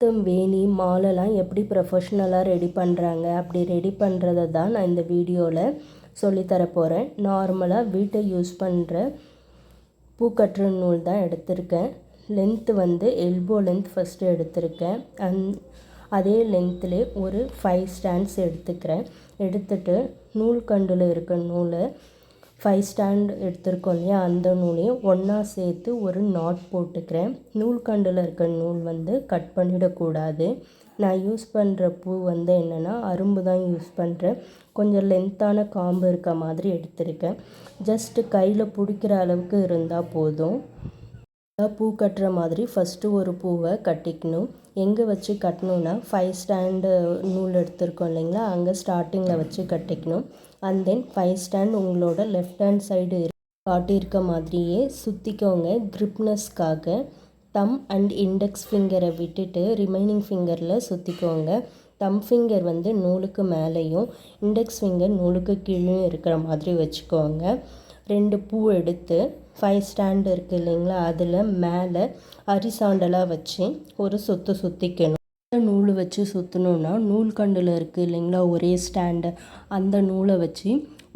முத்தம் வேணி மாலைலாம் எப்படி ப்ரொஃபஷ்னலாக ரெடி பண்ணுறாங்க அப்படி ரெடி பண்ணுறத தான் நான் இந்த வீடியோவில் சொல்லித்தர போகிறேன் நார்மலாக வீட்டை யூஸ் பண்ணுற பூக்கட்டுற நூல் தான் எடுத்திருக்கேன். லென்த்து வந்து எல்போ லென்த் ஃபஸ்ட்டு எடுத்திருக்கேன். அந் அதே லென்த்துலே ஒரு ஃபைவ் ஸ்டாண்ட்ஸ் எடுத்துக்கிறேன். எடுத்துட்டு நூல் கண்டில் இருக்க நூலை ஃபைவ் ஸ்டாண்ட் எடுத்திருக்கோம் இல்லையா? அந்த நூலையும் ஒன்றா சேர்த்து ஒரு நாட் போட்டுக்கிறேன். நூல்கண்டில் இருக்க நூல் வந்து கட் பண்ணிடக்கூடாது. நான் யூஸ் பண்ணுற பூ வந்து என்னென்னா அரும்பு தான் யூஸ் பண்ணுறேன் கொஞ்சம் லென்த்தான காம்பு இருக்க மாதிரி எடுத்திருக்கேன். ஜஸ்ட்டு கையில் பிடிக்கிற அளவுக்கு இருந்தால் போதும். பூ கட்டுற மாதிரி ஃபஸ்ட்டு ஒரு பூவை கட்டிக்கணும். எங்கே வச்சு கட்டணுன்னா ஃபைவ் ஸ்டாண்டு நூல் எடுத்திருக்கோம் இல்லைங்களா? அங்கே ஸ்டார்டிங்கில் வச்சு கட்டிக்கணும். அண்ட் தென் ஃபைவ் ஸ்டாண்ட் உங்களோட லெஃப்ட் ஹேண்ட் சைடு காட்டியிருக்க மாதிரியே சுற்றிக்கோங்க க்ரிப்னஸ்க்காக தம் அண்ட் இண்டெக்ஸ் ஃபிங்கரை விட்டுட்டு ரிமைனிங் ஃபிங்கரில் சுற்றிக்கோங்க தம் ஃபிங்கர் வந்து நூலுக்கு மேலேயும் இண்டெக்ஸ் ஃபிங்கர் நூலுக்கு கீழே இருக்கிற மாதிரி வச்சுக்கோங்க. ரெண்டு பூ எடுத்து ஃபைவ் ஸ்டாண்ட் இருக்குது இல்லைங்களா? அதில் மேலே அரிசாண்டலாக வச்சு ஒரு சுற்று சுற்றிக்கணும் நூல் வச்சு சுற்றணுன்னா நூல் கண்டில் இருக்குது இல்லைங்களா? ஒரே ஸ்டாண்டு அந்த நூலை வச்சு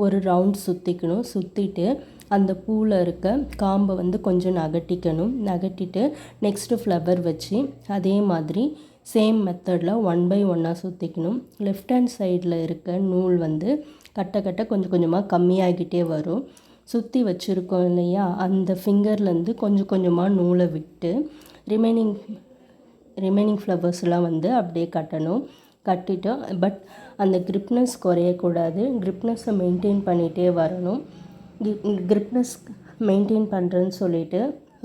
ஒரு ரவுண்ட் சுற்றிக்கணும் சுற்றிட்டு அந்த பூவில் இருக்க காம்பை வந்து கொஞ்சம் நகட்டிக்கணும். நகட்டிட்டு நெக்ஸ்ட்டு ஃப்ளவர் வச்சு அதே மாதிரி சேம் மெத்தடில் ஒன் பை ஒன்னாக சுற்றிக்கணும் லெஃப்ட் ஹேண்ட் சைடில் இருக்க நூல் வந்து கட்ட கட்ட கொஞ்சம் கொஞ்சமாக கம்மியாகிட்டே வரும். சுற்றி வச்சுருக்கோம் இல்லையா? அந்த ஃபிங்கர்லேருந்து கொஞ்சம் கொஞ்சமாக நூலை விட்டு ரிமைனிங் ரிமைனிங் ஃப்ளவர்ஸ்லாம் வந்து அப்படியே கட்டணும். கட்டிட்டோம். பட் அந்த கிரிப்னஸ் குறையக்கூடாது. கிரிப்னஸை மெயின்டைன் பண்ணிகிட்டே வரணும். கிரிப்னஸ் மெயின்டைன் பண்ணுறேன்னு சொல்லிவிட்டு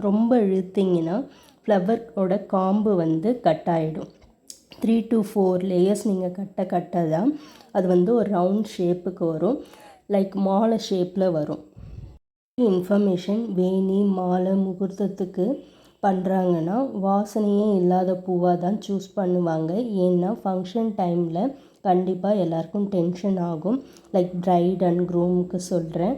ரொம்ப இழுத்திங்கன்னா ஃப்ளவரோட காம்பு வந்து கட் ஆகிடும் த்ரீ டு ஃபோர் லேயர்ஸ் நீங்கள் கட்ட கட்ட தான் அது வந்து ஒரு ரவுண்ட் ஷேப்புக்கு வரும். லைக் மாலை ஷேப்பில் வரும். இன்ஃபர்மேஷன் வேணி மாலை முகூர்த்தத்துக்கு பண்ணுறாங்கன்னா வாசனையே இல்லாத பூவாக தான் சூஸ் பண்ணுவாங்க. ஏன்னா ஃபங்க்ஷன் டைமில் கண்டிப்பாக எல்லாருக்கும் டென்ஷன் ஆகும். லைக் ப்ரைட் அண்ட் க்ரூமுக்கு சொல்கிறேன்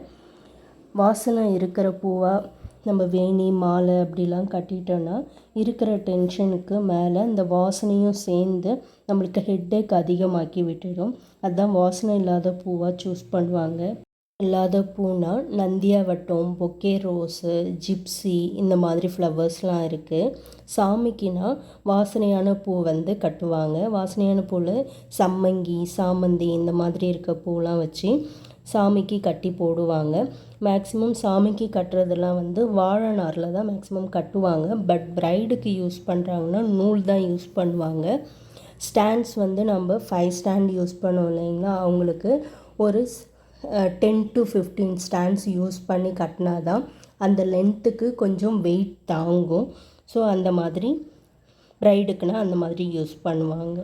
வாசனை இருக்கிற பூவாக நம்ம வேணி மாலை அப்படிலாம் கட்டிட்டோன்னா இருக்கிற டென்ஷனுக்கு மேலே இந்த வாசனையும் சேர்ந்து நம்மளுக்கு ஹெட்டேக் அதிகமாக்கி விட்டுடும். அதுதான் வாசனை இல்லாத பூவாக சூஸ் பண்ணுவாங்க. இல்லாத பூனா நந்தியாவட்டம் பொக்கே ரோஸு ஜிப்ஸி இந்த மாதிரி ஃப்ளவர்ஸ்லாம் இருக்குது சாமிக்குனா வாசனையான பூ வந்து கட்டுவாங்க. வாசனையான பூவில் சம்மங்கி சாமந்தி இந்த மாதிரி இருக்க பூலாம் வச்சு சாமிக்கு கட்டி போடுவாங்க. மேக்ஸிமம் சாமிக்கு கட்டுறதெல்லாம் வந்து வாழை நாரில் தான் மேக்ஸிமம் கட்டுவாங்க. பட் ப்ரைடுக்கு யூஸ் பண்ணுறாங்கன்னா நூல் தான் யூஸ் பண்ணுவாங்க. ஸ்டாண்ட்ஸ் வந்து நம்ம ஃபைவ் ஸ்டாண்ட் யூஸ் பண்ணோம் இல்லைங்களா? அவங்களுக்கு ஒரு ten to fifteen stands use பண்ணி கட்டினா தான் அந்த லென்த்துக்கு கொஞ்சம் வெயிட் தாங்கும். ஸோ அந்த மாதிரி ப்ரைடுக்குனா அந்த மாதிரி யூஸ் பண்ணுவாங்க.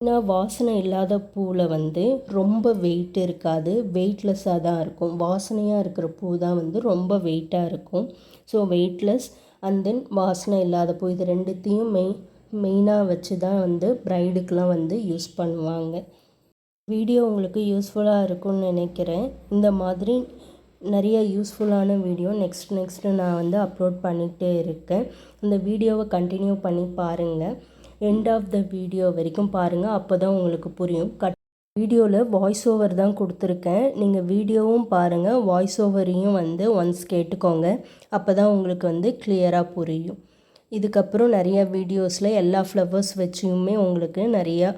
ஏன்னா வாசனை இல்லாத பூவில் வந்து ரொம்ப வெயிட் இருக்காது. வெயிட்லெஸ்ஸாக தான் இருக்கும். வாசனையாக இருக்கிற பூ தான் வந்து ரொம்ப வெயிட்டாக இருக்கும். ஸோ வெயிட்லெஸ் அண்ட் தென் வாசனை இல்லாத பூ. இது ரெண்டுத்தையும் மெய் மெயினாக வச்சு தான் வந்து ப்ரைடுக்கெலாம் வந்து யூஸ் பண்ணுவாங்க. வீடியோ உங்களுக்கு யூஸ்ஃபுல்லாக இருக்கும்னு நினைக்கிறேன். இந்த மாதிரி நிறைய யூஸ்ஃபுல்லான வீடியோ நெக்ஸ்ட் நெக்ஸ்ட்டு நான் வந்து அப்லோட் பண்ணிகிட்டே இருக்கேன். இந்த வீடியோவை கண்டினியூ பண்ணி பாருங்கள் எண்ட் ஆஃப் த வீடியோ வரைக்கும் பாருங்கள் அப்போ தான் உங்களுக்கு புரியும். கட் வீடியோவில் வாய்ஸ் ஓவர் தான் கொடுத்துருக்கேன். நீங்கள் வீடியோவும் பாருங்கள் வாய்ஸ் ஓவரையும் வந்து ஒன்ஸ் கேட்டுக்கோங்க. அப்போ தான் உங்களுக்கு வந்து கிளியராக புரியும். இதுக்கப்புறம் நிறைய வீடியோஸில் எல்லா ஃப்ளவர்ஸ் வச்சுமே உங்களுக்கு நிறையா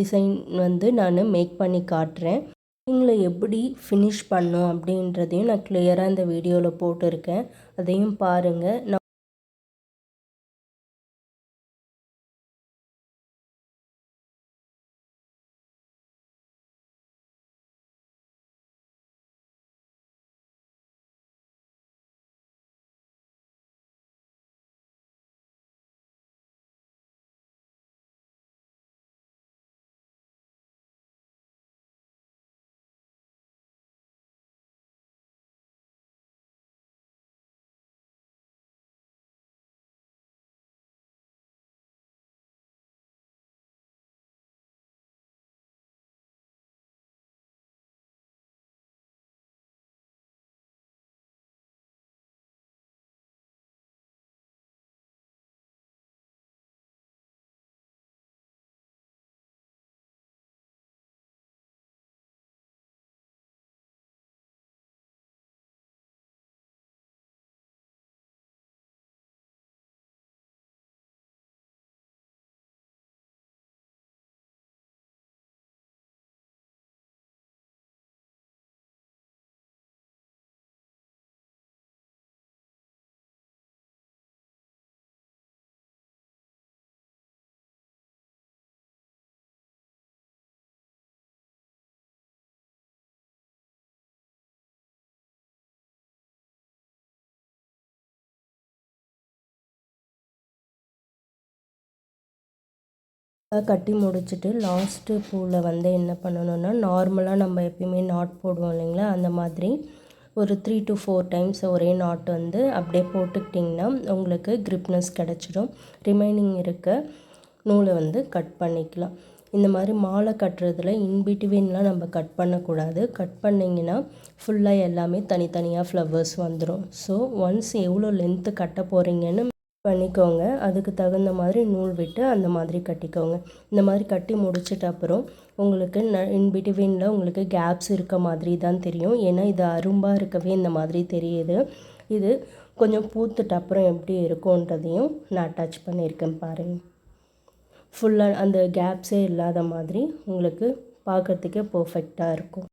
டிசைன் வந்து நான் மேக் பண்ணி காட்டுறேன். நீங்களை எப்படி ஃபினிஷ் பண்ணும் அப்படின்றதையும் நான் கிளியராக இந்த வீடியோவில் போட்டிருக்கேன். அதையும் பாருங்கள் நான் கட்டி முடிச்சுட்டு லாஸ்ட்டு பூவில் வந்து என்ன பண்ணணும்னா நார்மலாக நம்ம எப்பயுமே நாட் போடுவோம் இல்லைங்களா? அந்த மாதிரி ஒரு த்ரீ டு ஃபோர் டைம்ஸ் ஒரே நாட் வந்து அப்படியே போட்டுக்கிட்டிங்கன்னா உங்களுக்கு கிரிப்னஸ் கிடச்சிடும். ரிமைனிங் இருக்க நூலை வந்து கட் பண்ணிக்கலாம். இந்த மாதிரி மாலை கட்டுறதுல இன்பிட்வீன்லாம் நம்ம கட் பண்ணக்கூடாது. கட் பண்ணிங்கன்னா ஃபுல்லாக எல்லாமே தனித்தனியாக ஃப்ளவர்ஸ் வந்துடும் ஸோ ஒன்ஸ் எவ்வளோ லென்த்து கட்ட போகிறீங்கன்னு பண்ணிக்கோங்க. அதுக்கு தகுந்த மாதிரி நூல் விட்டு அந்த மாதிரி கட்டிக்கோங்க. இந்த மாதிரி கட்டி முடிச்சிட்ட அப்புறம் உங்களுக்கு ந இன் பிட்வீனில் உங்களுக்கு கேப்ஸ் இருக்க மாதிரி தான் தெரியும். ஏன்னா இது அரும்பாக இருக்கவே இந்த மாதிரி தெரியுது. இது கொஞ்சம் பூத்துட்ட அப்புறம் எப்படி இருக்கும்ன்றதையும் நான் அட்டாச் பண்ணியிருக்கேன் பாருங்கள் ஃபுல்லாக அந்த கேப்ஸே இல்லாத மாதிரி உங்களுக்கு பார்க்குறதுக்கே பர்ஃபெக்டாக இருக்கும்.